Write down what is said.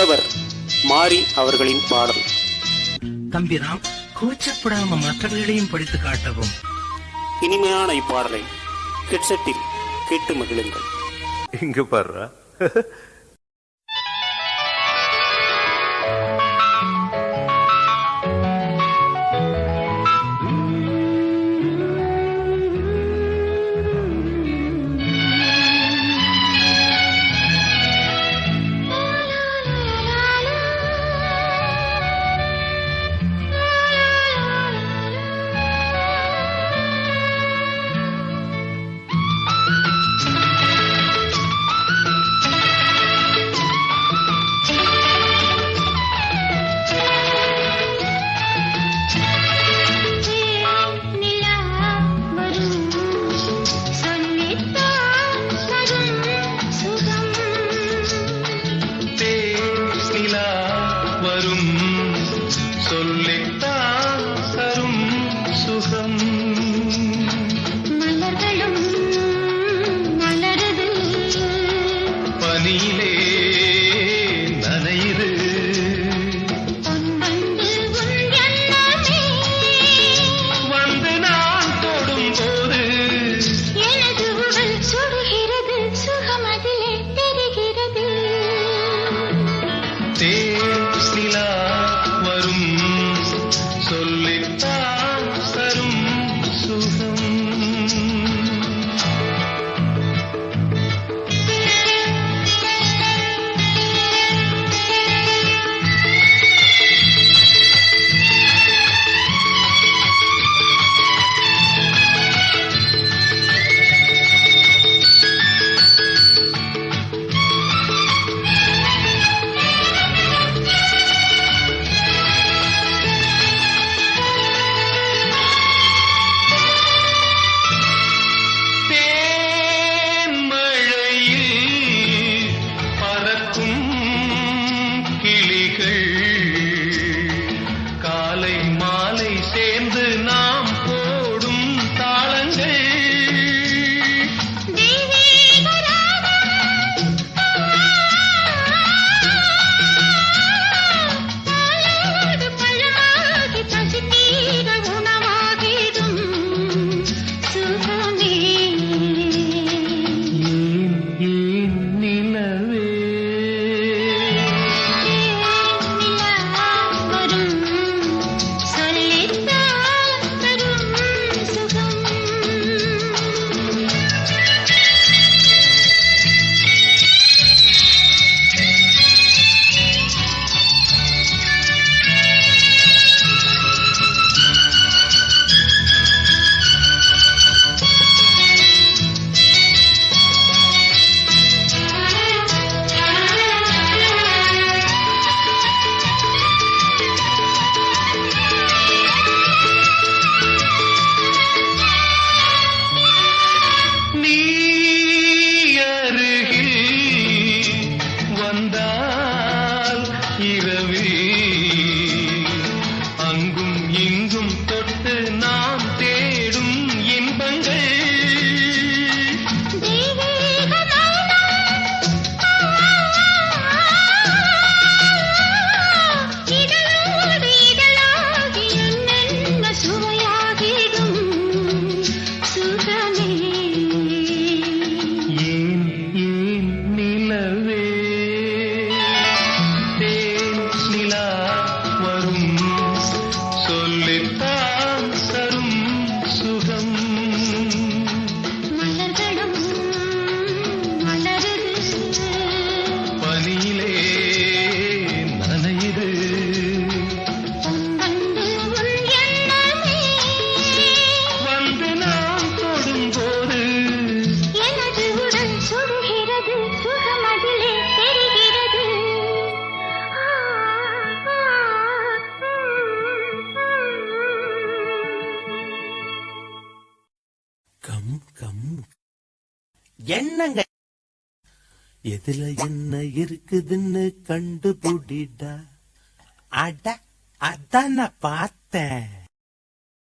புலவர் மாரி அவர்களின் பாடல். தம்பிராம் கூச்சப்படாம மற்றவர்களையும் படித்து காட்டவும். இனிமையான இப்பாடலை ஹெட்செட்டில் கேட்டு மகிழுங்கள். இங்க பாரு நதியிலே நனையுது வந்து நான் தொடும் போது எனது உடல் சுடுகிறது சுகம் அதிலே தெரிகிறது தேசிலா வரும். இரவில் என்னங்க? எதுல என்ன இருக்குதுன்னு கண்டுபிடிடா. அட அதான் நான் பார்த்தேன்.